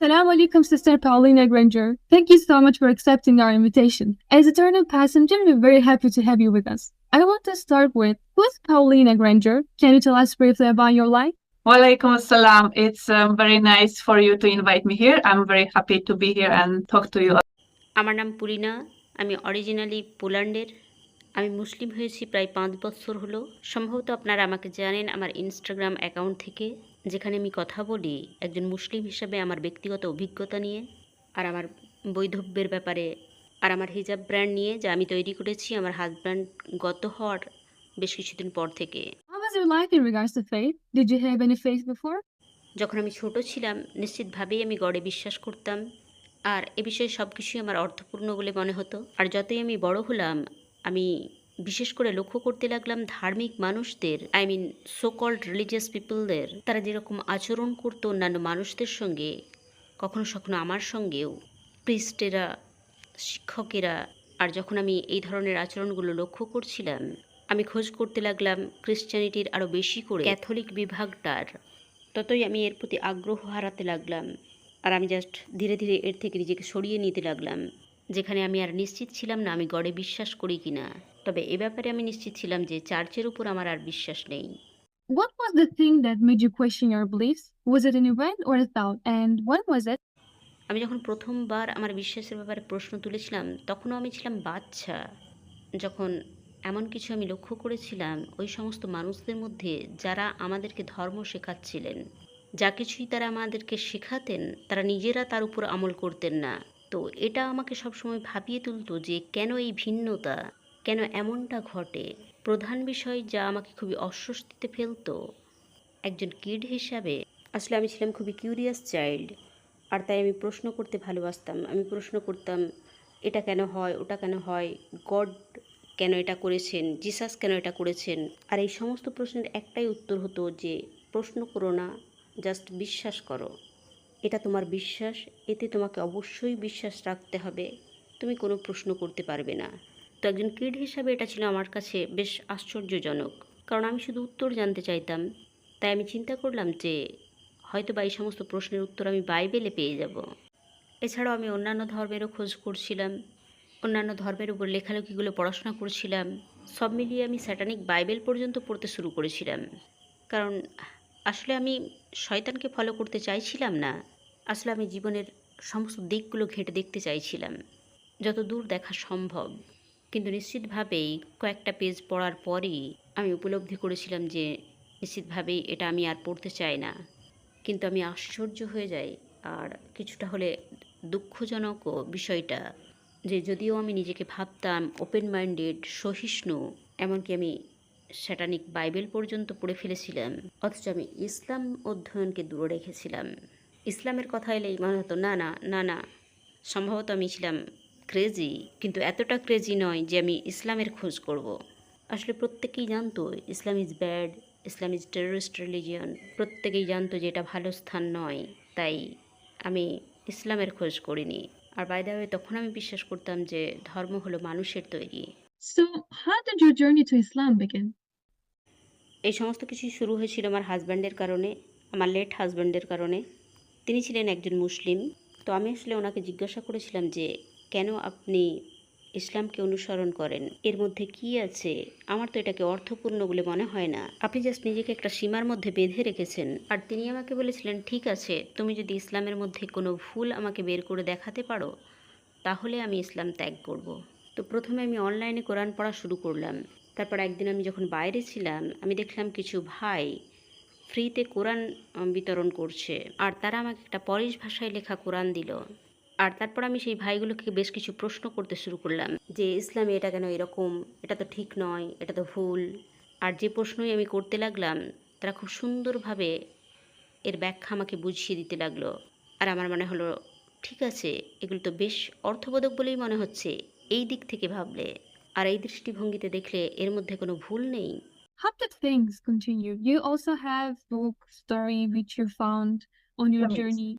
Salam alaikum, Sister Paulina Granger. Thank you so much for accepting our invitation. As a turn passenger, we're very happy to have you with us. I want to start with who's Paulina Granger? Can you tell us briefly about your life? Walaikum assalam. It's um, very nice for you to invite me here. I'm very happy to be here and talk to you. আমার নাম পুলিনা আমি originally পোল্যান্ডের আমি মুসলিম হয়েছি প্রায় পাঁচ বছর হলো। সম্ভবত আপনারা আমাকে জানেন আমার ইনস্টাগ্রাম অ্যাকাউন্ট থেকে যেখানে আমি কথা বলি একজন মুসলিম হিসাবে আমার ব্যক্তিগত অভিজ্ঞতা নিয়ে আর আমার বৈধব্যের ব্যাপারে আর আমার হিজাব ব্র্যান্ড নিয়ে যা আমি তৈরি করেছি আমার হাজব্যান্ড গত হওয়ার বেশ কিছুদিন পর থেকে? যখন আমি ছোট ছিলাম নিশ্চিতভাবেই আমি গড়ে বিশ্বাস করতাম। আর এ বিষয়ে সব কিছুই আমার অর্থপূর্ণ বলে মনে হতো। আর যতই আমি বড় হলাম আমি বিশেষ করে লক্ষ্য করতে লাগলাম ধার্মিক মানুষদের I mean so called religious পিপলদের তারা যেরকম আচরণ করতো অন্যান্য মানুষদের সঙ্গে, কখনো সখনো আমার সঙ্গেও। প্রিস্টেরা শিক্ষকেরা, আর যখন আমি এই ধরনের আচরণগুলো লক্ষ্য করছিলাম, আমি খোঁজ করতে লাগলাম ক্রিশ্চিয়ানিটির আরও বেশি করে। ক্যাথলিক বিভাগটার। ততই আমি এর প্রতি আগ্রহ হারাতে লাগলাম, আর আমি জাস্ট ধীরে ধীরে এর থেকে নিজেকে সরিয়ে নিতে লাগলাম। যেখানে আমি আর নিশ্চিত ছিলাম না আমি গড়ে বিশ্বাস করি কিনা তবে এ ব্যাপারে আমি নিশ্চিত ছিলাম যে চার্চের উপর আমার আর বিশ্বাস নেই What was the thing that made you question your beliefs? Was it an event or a thought? And when was it? আমি যখন প্রথমবার আমার বিশ্বাসের ব্যাপারে প্রশ্ন তুলেছিলাম তখনও আমি ছিলাম বাচ্চা যখন এমন কিছু আমি লক্ষ্য করেছিলাম ওই সমস্ত মানুষদের মধ্যে যারা আমাদেরকে ধর্ম শেখাচ্ছিলেন যা কিছুই তারা আমাদেরকে শেখাতেন তারা নিজেরা তার উপর আমল করতেন না তো এটা আমাকে সবসময় ভাবিয়ে তুলতো যে কেন এই ভিন্নতা, কেন এমনটা ঘটে। প্রধান বিষয় যা আমাকে খুবই অস্বস্তিতে ফেলতো। একজন কিড হিসাবে আসলে আমি ছিলাম খুবই কিউরিয়াস চাইল্ড আর তাই আমি প্রশ্ন করতে ভালোবাসতাম। আমি প্রশ্ন করতাম, এটা কেন হয়? ওটা কেন হয়? গড কেন এটা করেছেন? জিসাস কেন এটা করেছেন? আর এই সমস্ত প্রশ্নের একটাই উত্তর হতো যে, প্রশ্ন করো না, জাস্ট বিশ্বাস করো। এটা তোমার বিশ্বাস, এতে তোমাকে অবশ্যই বিশ্বাস রাখতে হবে। তুমি কোনো প্রশ্ন করতে পারবে না। তো একজন কিড হিসাবে এটা ছিল আমার কাছে বেশ আশ্চর্যজনক। কারণ আমি শুধু উত্তর জানতে চাইতাম। তাই আমি চিন্তা করলাম যে হয়তো বা এই সমস্ত প্রশ্নের উত্তর আমি বাইবেলে পেয়ে যাব। এছাড়াও আমি অন্যান্য ধর্মেরও খোঁজ করছিলাম। অন্যান্য ধর্মের উপর লেখালেখিগুলো পড়াশোনা করছিলাম। সব মিলিয়ে আমি স্যাটানিক বাইবেল পর্যন্ত পড়তে শুরু করেছিলাম। কারণ আসলে আমি শয়তানকে ফলো করতে চাইছিলাম না। আসলে আমি জীবনের সমস্ত দিকগুলো ঘেঁটে দেখতে চাইছিলাম, যত দূর দেখা সম্ভব। কিন্তু নিশ্চিতভাবেই কয়েকটা পেজ পড়ার পরেই আমি উপলব্ধি করেছিলাম যে নিশ্চিতভাবেই এটা আমি আর পড়তে চাই না। কিন্তু আমি আশ্চর্য হয়ে যাই, আর কিছুটা হলে দুঃখজনকও বিষয়টা যে যদিও আমি নিজেকে ভাবতাম ওপেন মাইন্ডেড সহিষ্ণু, এমনকি আমি স্যাটানিক বাইবেল পর্যন্ত পড়ে ফেলেছিলাম। অথচ আমি ইসলাম অধ্যয়নকে দূরে রেখেছিলাম। ইসলামের কথা এলেই মনে হতো না না না না সম্ভবত আমি ছিলাম ক্রেজি কিন্তু এতটা ক্রেজি নয় যে আমি ইসলামের খোঁজ করব। আসলে প্রত্যেকেই জানতো Islam is bad Islam is terrorist religion প্রত্যেকেই জানতো যে এটা ভালো স্থান নয় তাই আমি ইসলামের খোঁজ করিনি। আর বাইদা হয়ে তখন আমি বিশ্বাস করতাম যে ধর্ম হলো মানুষের তৈরি। So, how did your journey to Islam begin? এই সমস্ত কিছু শুরু হয়েছিল আমার হাজব্যান্ডের কারণে, আমার লেট হাজব্যান্ডের কারণে। তিনি ছিলেন একজন মুসলিম। তো আমি আসলে ওনাকে জিজ্ঞাসা করেছিলাম যে, কেন আপনি ইসলামকে অনুসরণ করেন? এর মধ্যে কি আছে? আমার তো এটাকে অর্থপূর্ণ বলে মনে হয় না। আপনি জাস্ট নিজেকে একটা সীমার মধ্যে বেঁধে রেখেছেন। আর তিনি আমাকে বলেছিলেন, ঠিক আছে, তুমি যদি ইসলামের মধ্যে কোনো ভুল আমাকে বের করে দেখাতে পারো, তাহলে আমি ইসলাম ত্যাগ করব। তো প্রথমে আমি অনলাইনে কোরআন পড়া শুরু করলাম। তারপর একদিন আমি যখন বাইরে ছিলাম, আমি দেখলাম কিছু ভাই ফ্রিতে কোরআন বিতরণ করছে। আর তারা আমাকে একটা পরিশ ভাষায় লেখা কোরআন দিল। আর তারপর আমি সেই ভাইগুলোকে বেশ কিছু প্রশ্ন করতে শুরু করলাম যে, ইসলামে এটা কেন এরকম? এটা তো ঠিক নয়, এটা তো ভুল। আর যে প্রশ্নই আমি করতে লাগলাম, তারা খুব সুন্দরভাবে এর ব্যাখ্যা আমাকে বুঝিয়ে দিতে লাগল। আর আমার মনে হলো, ঠিক আছে, এগুলো তো বেশ অর্থবোধক বলেই মনে হচ্ছে, এই দিক থেকে ভাবলে। আর এই দৃষ্টিভঙ্গিতে দেখলে এর মধ্যে কোনো ভুল নেই How did things continue? You also have book story which you found on your journey.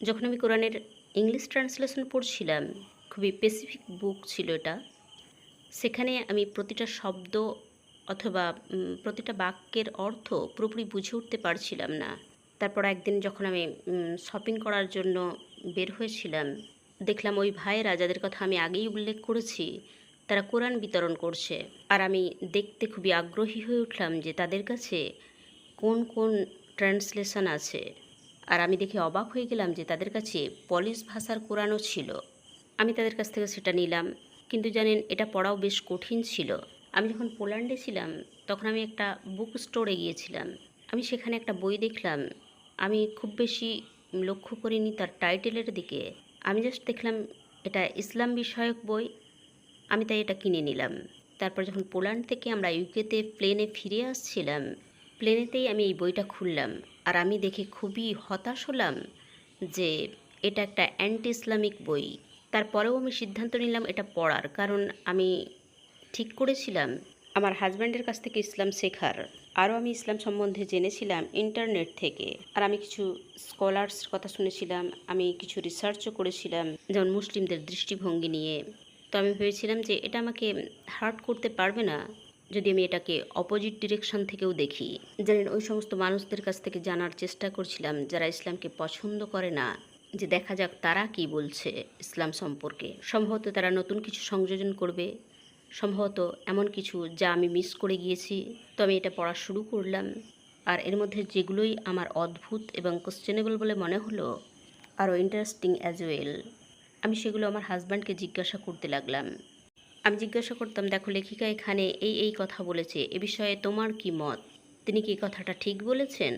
যখন আমি কোরআনের ইংলিশ ট্রান্সলেশন পড়ছিলাম খুবই স্পেসিফিক বুক ছিল এটা সেখানে আমি প্রতিটা শব্দ অথবা প্রতিটা বাক্যের অর্থ পুরোপুরি বুঝে উঠতে পারছিলাম না তারপর একদিন যখন আমি শপিং করার জন্য বের হয়েছিলাম দেখলাম ওই ভাইয়েরা যাদের কথা আমি আগেই উল্লেখ করেছি তারা কোরআন বিতরণ করছে। আর আমি দেখতে খুবই আগ্রহী হয়ে উঠলাম যে তাদের কাছে কোন কোন ট্রান্সলেশন আছে। আর আমি দেখে অবাক হয়ে গেলাম যে তাদের কাছে পলিশ ভাষার কোরআনও ছিল। আমি তাদের কাছ থেকে সেটা নিলাম। কিন্তু জানেন, এটা পড়াও বেশ কঠিন ছিল। আমি যখন পোল্যান্ডে ছিলাম, তখন আমি একটা বুক স্টোরে গিয়েছিলাম। আমি সেখানে একটা বই দেখলাম। আমি খুব বেশি লক্ষ্য করিনি তার টাইটেলের দিকে। আমি জাস্ট দেখলাম, এটা ইসলাম বিষয়ক বই। আমি তাই এটা কিনে নিলাম। তারপর যখন পোল্যান্ড থেকে আমরা ইউকেতে প্লেনে ফিরে আসছিলাম, প্লেনেতেই আমি এই বইটা খুললাম আর আমি দেখে খুবই হতাশ হলাম যে এটা একটা অ্যান্টি ইসলামিক বই। তারপরেও আমি সিদ্ধান্ত নিলাম এটা পড়ার কারণ আমি ঠিক করেছিলাম। আমার হাজব্যান্ডের কাছ থেকে ইসলাম শেখার। আরও আমি ইসলাম সম্বন্ধে জেনেছিলাম ইন্টারনেট থেকে। আর আমি কিছু স্কলার্স কথা শুনেছিলাম, আমি কিছু রিসার্চও করেছিলাম যেমন মুসলিমদের দৃষ্টিভঙ্গি নিয়ে। তো আমি ভেবেছিলাম যে এটা আমাকে হার্ট করতে পারবে না যদি আমি এটাকে অপোজিট ডিরেকশন থেকেও দেখি। জানেন, ওই সমস্ত মানুষদের কাছ থেকে জানার চেষ্টা করছিলাম যারা ইসলামকে পছন্দ করে না, যে দেখা যাক তারা কি বলছে ইসলাম সম্পর্কে। সম্ভবত তারা নতুন কিছু সংযোজন করবে। সম্ভবত এমন কিছু যা আমি মিস করে গিয়েছি। তো আমি এটা পড়া শুরু করলাম। আর এর মধ্যে যেগুলোই আমার অদ্ভুত এবং কোশ্চেনেবল বলে মনে হলো, আরও ইন্টারেস্টিং অ্যাজ ওয়েল আমি সেগুলো আমার হাজব্যান্ডকে জিজ্ঞাসা করতে লাগলাম। আমি জিজ্ঞাসা করতাম, দেখো লেখিকা এখানে এই এই কথা বলেছে, এ বিষয়ে তোমার কি মত? তিনি কি কথাটা ঠিক বলেছেন?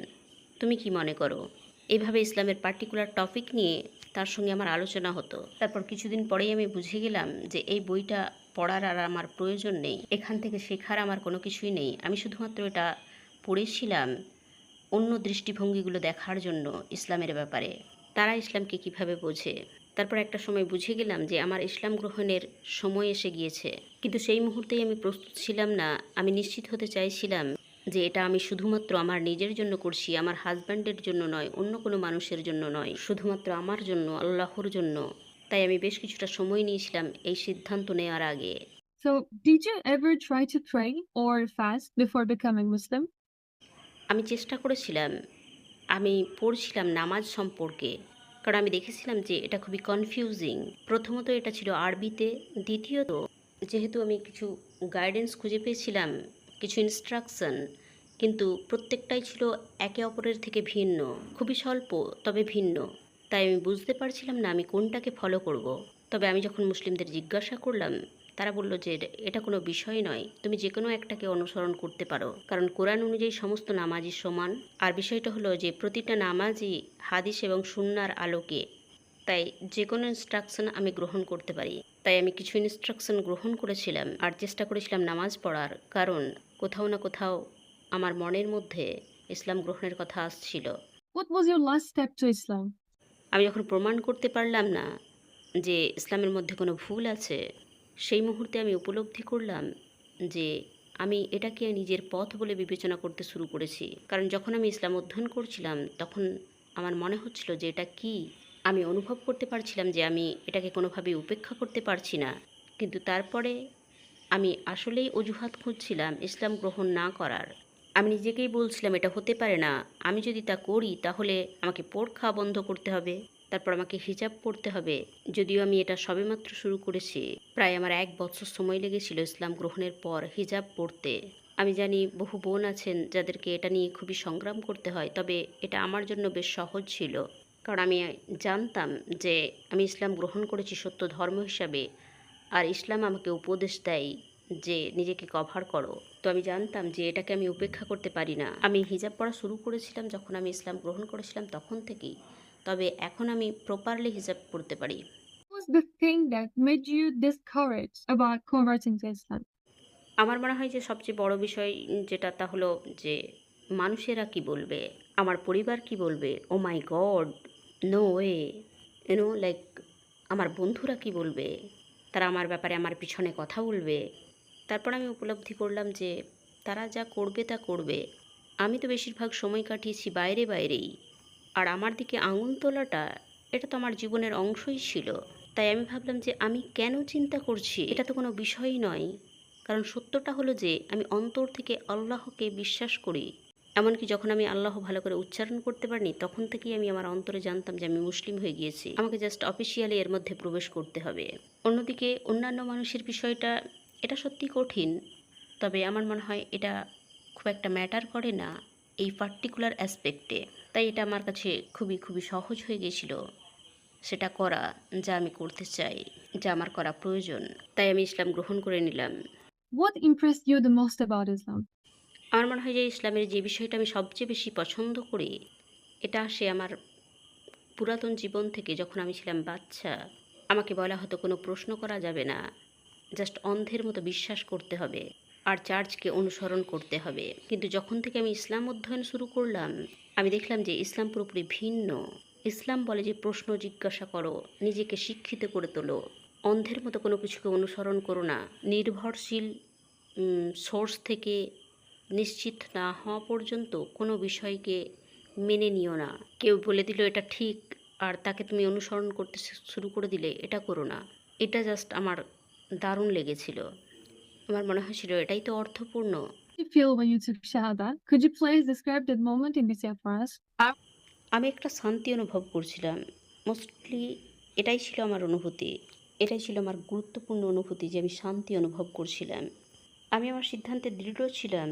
তুমি কি মনে করো? এইভাবে ইসলামের পার্টিকুলার টপিক নিয়ে তার সঙ্গে আমার আলোচনা হতো। তারপর কিছুদিন পরেই আমি বুঝে গেলাম যে এই বইটা পড়ার আর আমার প্রয়োজন নেই, এখান থেকে শেখার আমার কোনো কিছুই নেই। আমি শুধুমাত্র এটা পড়েছিলাম অন্য দৃষ্টিভঙ্গিগুলো দেখার জন্য ইসলামের ব্যাপারে। তারা ইসলামকে কীভাবে বোঝে? তারপর একটা সময় বুঝে গেলাম যে আমার ইসলাম গ্রহণের সময় এসে গিয়েছে। কিন্তু সেই মুহূর্তেই আমি প্রস্তুত ছিলাম না। আমি নিশ্চিত হতে চাইছিলাম যে এটা আমি শুধুমাত্র আমার নিজের জন্য করছি আমার হাজব্যান্ডের জন্য নয় অন্য কোনো মানুষের জন্য নয় শুধুমাত্র আমার জন্য আল্লাহর জন্য। তাই আমি বেশ কিছুটা সময় নিয়েছিলাম এই সিদ্ধান্ত নেওয়ার আগে। So, did you ever try to pray or fast before becoming Muslim? আমি চেষ্টা করেছিলাম। আমি পড়ছিলাম নামাজ সম্পর্কে। কারণ আমি দেখেছিলাম যে এটা খুবই কনফিউজিং প্রথমত এটা ছিল আরবিতে, দ্বিতীয়ত যেহেতু আমি কিছু গাইডেন্স খুঁজে পেয়েছিলাম, কিছু ইনস্ট্রাকশন কিন্তু প্রত্যেকটাই ছিল একে অপরের থেকে ভিন্ন, খুবই স্বল্প, তবে ভিন্ন তাই আমি বুঝতে পারছিলাম না আমি কোনটাকে ফলো করব। তবে আমি যখন মুসলিমদের জিজ্ঞাসা করলাম তারা বলল যে এটা- কোনো বিষয় নয়। তুমি যে কোনো একটাকে অনুসরণ করতে পারো। কারণ কোরআন অনুযায়ী সমস্ত নামাজই সমান। আর বিষয়টা হলো যে প্রতিটা নামাজই হাদিস এবং সুন্নার আলোকে। তাই যে কোনো ইনস্ট্রাকশন আমি গ্রহণ করতে পারি। তাই আমি কিছু ইনস্ট্রাকশন গ্রহণ করেছিলাম আর চেষ্টা করেছিলাম নামাজ পড়ার। কারণ কোথাও না কোথাও আমার মনের মধ্যে ইসলাম গ্রহণের কথা আসছিল। What was your last step to Islam? আমি যখন প্রমাণ করতে পারলাম না যে ইসলামের মধ্যে কোনো ভুল আছে সেই মুহূর্তে আমি উপলব্ধি করলাম যে আমি এটাকে নিজের পথ বলে বিবেচনা করতে শুরু করেছি। কারণ যখন আমি ইসলাম অধ্যয়ন করছিলাম, তখন আমার মনে হচ্ছিল যে এটা কি? আমি অনুভব করতে পারছিলাম যে আমি এটাকে কোনোভাবেই উপেক্ষা করতে পারছি না। কিন্তু তারপরে আমি আসলেই অজুহাত খুঁজছিলাম ইসলাম গ্রহণ না করার। আমি নিজেকেই বলছিলাম, এটা হতে পারে না। আমি যদি তা করি, তাহলে আমাকে পোড় খাওয়া বন্ধ করতে হবে। তারপর আমাকে হিজাব পড়তে হবে। যদিও আমি এটা সবেমাত্র শুরু করেছি। প্রায় আমার এক বছর সময় লেগেছিল ইসলাম গ্রহণের পর হিজাব পড়তে। আমি জানি বহু বোন আছেন যাদেরকে এটা নিয়ে খুবই সংগ্রাম করতে হয়, তবে এটা আমার জন্য বেশ সহজ ছিল। কারণ আমি জানতাম যে আমি ইসলাম গ্রহণ করেছি সত্য ধর্ম হিসাবে। আর ইসলাম আমাকে উপদেশ দেয় যে নিজেকে কভার করো। তো আমি জানতাম যে এটাকে আমি উপেক্ষা করতে পারি না। আমি হিজাব পড়া শুরু করেছিলাম যখন আমি ইসলাম গ্রহণ করেছিলাম তখন থেকেই। তবে এখন আমি প্রপারলি হিসাব পড়তে পারি। What was the thing that made you discouraged about converting to Islam? আমার মনে হয় যে সবচেয়ে বড় বিষয় যেটা তা হলো যে মানুষেরা কি বলবে? আমার পরিবার কি বলবে? ও my god no way you know like আমার বন্ধুরা কি বলবে? তারা আমার ব্যাপারে আমার পিছনে কথা বলবে। তারপর আমি উপলব্ধি করলাম যে তারা যা করবে তা করবে। আমি তো বেশিরভাগ সময় কাটিয়েছি বাইরে বাইরেই। আর আমার দিকে আঙুল তোলাটা, এটা তো আমার জীবনের অংশই ছিল। তাই আমি ভাবলাম যে আমি কেন চিন্তা করছি? এটা তো কোনো বিষয়ই নয়। কারণ সত্যটা হলো যে, আমি অন্তর থেকে আল্লাহকে বিশ্বাস করি। এমনকি যখন আমি আল্লাহ ভালো করে উচ্চারণ করতে পারিনি, তখন থেকেই আমি আমার অন্তরে জানতাম যে আমি মুসলিম হয়ে গিয়েছি। আমাকে জাস্ট অফিসিয়ালি এর মধ্যে প্রবেশ করতে হবে। অন্যদিকে অন্যান্য মানুষের বিষয়টা, এটা সত্যি কঠিন। তবে আমার মনে হয় এটা খুব একটা ম্যাটার করে না এই পার্টিকুলার অ্যাসপেক্টে তাই এটা আমার কাছে খুবই খুবই সহজ হয়ে গিয়েছিল। সেটা করা যা আমি করতে চাই যা আমার করা প্রয়োজন তাই আমি ইসলাম গ্রহণ করে নিলাম। What impressed you the most about Islam? আমার মনে হয় যে ইসলামের যে বিষয়টা আমি সবচেয়ে বেশি পছন্দ করি এটা আসে আমার পুরাতন জীবন থেকে যখন আমি ছিলাম বাচ্চা আমাকে বলা হতো কোনো প্রশ্ন করা যাবে না জাস্ট অন্ধের মতো বিশ্বাস করতে হবে আর চার্চকে অনুসরণ করতে হবে। কিন্তু যখন থেকে আমি ইসলাম অধ্যয়ন শুরু করলাম আমি দেখলাম যে ইসলাম পুরোপুরি ভিন্ন। ইসলাম বলে যে প্রশ্ন জিজ্ঞাসা করো, নিজেকে শিক্ষিত করে তোলো। অন্ধের মতো কোনো কিছুকে অনুসরণ করো না। নির্ভরশীল সোর্স থেকে নিশ্চিত না হওয়া পর্যন্ত কোনো বিষয়কে মেনে নিও না। কেউ বলে দিল, এটা ঠিক, আর তাকে তুমি অনুসরণ করতে শুরু করে দিলে এটা করো না। এটা জাস্ট আমার দারুণ লেগেছিল। আমার মনে হয়েছিল এটাই তো অর্থপূর্ণ। You feel when you took Shahada? Could you please describe that moment in detail for us? আমি একটা শান্তি অনুভব করছিলাম। মোস্টলি এটাই ছিল আমার অনুভূতি। এটাই ছিল আমার গুরুত্বপূর্ণ অনুভূতি যে আমি শান্তি অনুভব করছিলাম। আমি আমার সিদ্ধান্তে দৃঢ় ছিলাম।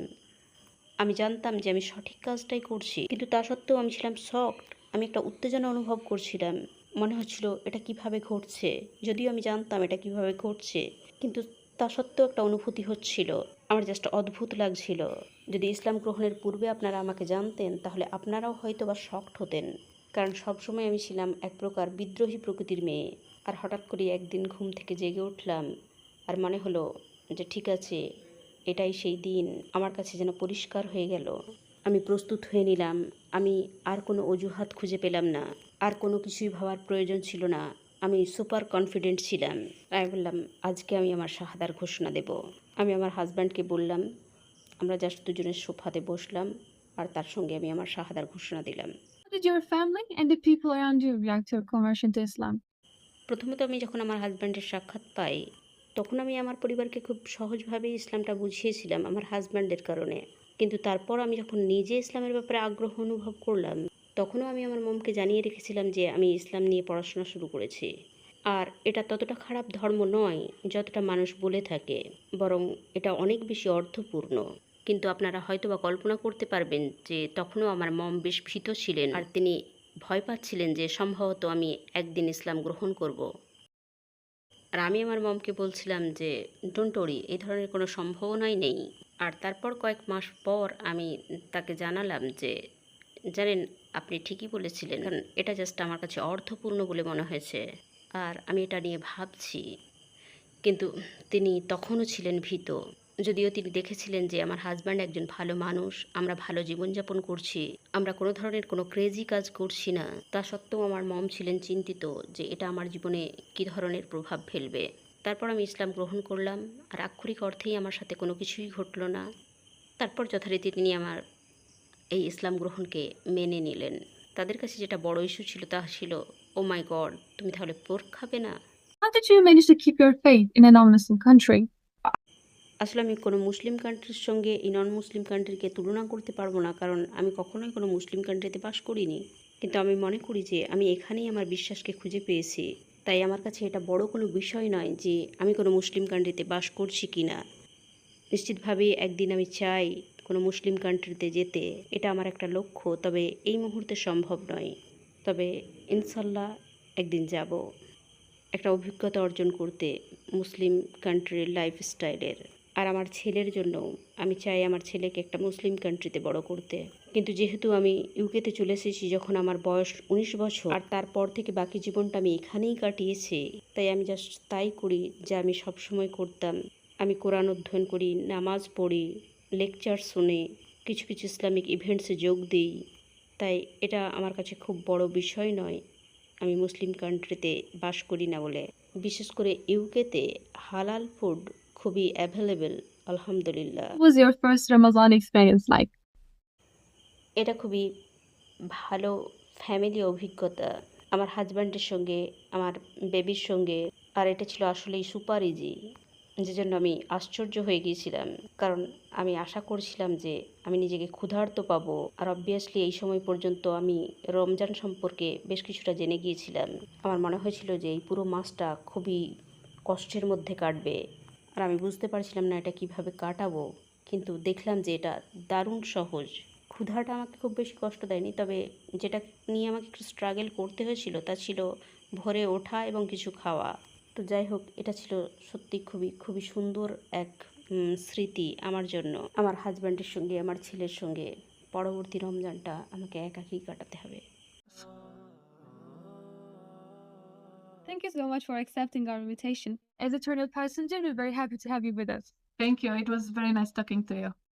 আমি জানতাম যে আমি সঠিক কাজটাই করছি। কিন্তু তা সত্ত্বেও আমি ছিলাম শকড আমি একটা উত্তেজনা অনুভব করছিলাম। মনে হচ্ছিল, এটা কীভাবে ঘটছে? যদিও আমি জানতাম এটা কীভাবে ঘটছে। কিন্তু তা সত্ত্বেও একটা অনুভূতি হচ্ছিল। আমার জাস্ট অদ্ভুত লাগছিল। যদি ইসলাম গ্রহণের পূর্বে আপনারা আমাকে জানতেন, তাহলে আপনারাও হয়তো বা শকড হতেন। কারণ সবসময় আমি ছিলাম এক প্রকার বিদ্রোহী প্রকৃতির মেয়ে। আর হঠাৎ করে একদিন ঘুম থেকে জেগে উঠলাম আর মনে হলো যে ঠিক আছে, এটাই সেই দিন, আমার কাছে যেন পরিষ্কার হয়ে গেল। আমি প্রস্তুত হয়ে নিলাম। আমি আর কোনো অজুহাত খুঁজে পেলাম না। আর কোনো কিছুই ভাবার প্রয়োজন ছিল না। আমি সুপার কনফিডেন্ট ছিলাম। আমি বললাম আজকে আমি আমার শাহাদার ঘোষণা দেব। আমি আমার হাজব্যান্ডকে বললাম আমরা জাস্ট দুজনের সোফাতে বসলাম আর তার সঙ্গে আমি আমার শাহাদার ঘোষণা দিলাম। How did your family and the people around you react to your conversion to Islam? প্রথমত আমি যখন আমার হাজব্যান্ডের সাক্ষাৎ পাই তখন আমি আমার পরিবারকে খুব সহজভাবে ইসলামটা বুঝিয়েছিলাম আমার হাজব্যান্ডের কারণে। কিন্তু তারপর আমি যখন নিজে ইসলামের ব্যাপারে আগ্রহ অনুভব করলাম তখনও আমি আমার মমকে জানিয়ে রেখেছিলাম যে আমি ইসলাম নিয়ে পড়াশোনা শুরু করেছি। আর এটা ততটা খারাপ ধর্ম নয়, যতটা মানুষ বলে থাকে, বরং এটা অনেক বেশি অর্থপূর্ণ। কিন্তু আপনারা হয়তো বা কল্পনা করতে পারবেন যে তখনও আমার মম বেশ ভীত ছিলেন আর তিনি ভয় পাচ্ছিলেন যে সম্ভবত আমি একদিন ইসলাম গ্রহণ করব। আর আমি আমার মমকে বলছিলাম যে ডোন্ট ওরি এই ধরনের কোনো সম্ভাবনাই নেই। আর তারপর কয়েক মাস পর আমি তাকে জানালাম যে, জানেন আপনি ঠিকই বলেছিলেন, কারণ এটা জাস্ট আমার কাছে অর্থপূর্ণ বলে মনে হয়েছে। আর আমি এটা নিয়ে ভাবছি। কিন্তু তিনি তখনও ছিলেন ভীত। যদিও তিনি দেখেছিলেন যে আমার হাজব্যান্ড একজন ভালো মানুষ, আমরা ভালো জীবনযাপন করছি, আমরা কোনো ধরনের কোনো ক্রেজি কাজ করছি না। তা সত্ত্বেও আমার মম ছিলেন চিন্তিত যে এটা আমার জীবনে কী ধরনের প্রভাব ফেলবে। তারপর আমি ইসলাম গ্রহণ করলাম, আর আক্ষরিক অর্থেই আমার সাথে কোনো কিছুই ঘটলো না। তারপর যথারীতি তিনি আমার এই ইসলাম গ্রহণকে মেনে নিলেন। তাদের কাছে যেটা বড় ইস্যু ছিল তা ছিল ও মাই গড তুমি তাহলে পোর্ক খাবে না? How did you manage to keep your faith in a non-Muslim country? আসলে আমি কোনো মুসলিম কান্ট্রির সঙ্গে এই নন মুসলিম কান্ট্রিকে তুলনা করতে পারব না কারণ আমি কখনোই কোনো মুসলিম কান্ট্রিতে বাস করিনি। কিন্তু আমি মনে করি যে আমি এখানেই আমার বিশ্বাসকে খুঁজে পেয়েছি। তাই আমার কাছে এটা বড় কোনো বিষয় নয় যে আমি কোনো মুসলিম কান্ট্রিতে বাস করছি কি না নিশ্চিতভাবেই একদিন আমি চাই কোনো মুসলিম কান্ট্রিতে যেতে, এটা আমার একটা লক্ষ্য। তবে এই মুহূর্তে সম্ভব নয়। তবে ইনশাল্লাহ একদিন যাব। একটা অভিজ্ঞতা অর্জন করতে মুসলিম কান্ট্রির লাইফস্টাইলের আর আমার ছেলের জন্য আমি চাই আমার ছেলেকে একটা মুসলিম কান্ট্রিতে বড় করতে। কিন্তু যেহেতু আমি ইউকেতে চলে এসেছি, যখন আমার বয়স উনিশ বছর, আর তারপর থেকে বাকি জীবনটা আমি এখানেই কাটিয়েছি, তাই আমি জাস্ট তাই করি যা আমি সবসময় করতাম। আমি কোরআন অধ্যয়ন করি, নামাজ পড়ি লেকচার শুনে কিছু কিছু ইসলামিক ইভেন্টসে যোগ দিই। তাই এটা আমার কাছে খুব বড় বিষয় নয়। আমি মুসলিম কান্ট্রিতে বাস করি না বলে। বিশেষ করে ইউকেতে হালাল ফুড খুবই অ্যাভেলেবেল আলহামদুলিল্লাহ। What was your first Ramadan experience like? এটা খুবই ভালো ফ্যামিলি অভিজ্ঞতা। আমার হাজব্যান্ডের সঙ্গে আমার বেবির সঙ্গে। আর এটা ছিল আসলেই সুপার ইজি যে জন্য আমি আশ্চর্য হয়ে গিয়েছিলাম। কারণ আমি আশা করছিলাম যে আমি নিজেকে ক্ষুধার্ত পাবো। আর অবভিয়াসলি এই সময় পর্যন্ত আমি রমজান সম্পর্কে বেশ কিছুটা জেনে গিয়েছিলাম। আমার মনে হয়েছিল যে এই পুরো মাসটা খুবই কষ্টের মধ্যে কাটবে। আর আমি বুঝতে পারছিলাম না এটা কীভাবে কাটাবো। কিন্তু দেখলাম যে এটা দারুণ সহজ। ক্ষুধাটা আমাকে খুব বেশি কষ্ট দেয়নি, তবে যেটা নিয়ে আমাকে একটু স্ট্রাগল করতে হয়েছিল তা ছিল ভোরে ওঠা এবং কিছু খাওয়া। তো যাই হোক এটা ছিল সত্যি খুবই খুবই সুন্দর এক স্মৃতি আমার জন্য আমার হাজব্যান্ডের সঙ্গে আমার ছেলের সঙ্গে পরবর্তী রমজানটা আমাকে একাকী কাটাতে হবে Thank you so much for accepting our invitation. As a turtle passenger, we're very happy to have you with us. Thank you. It was very nice talking to you.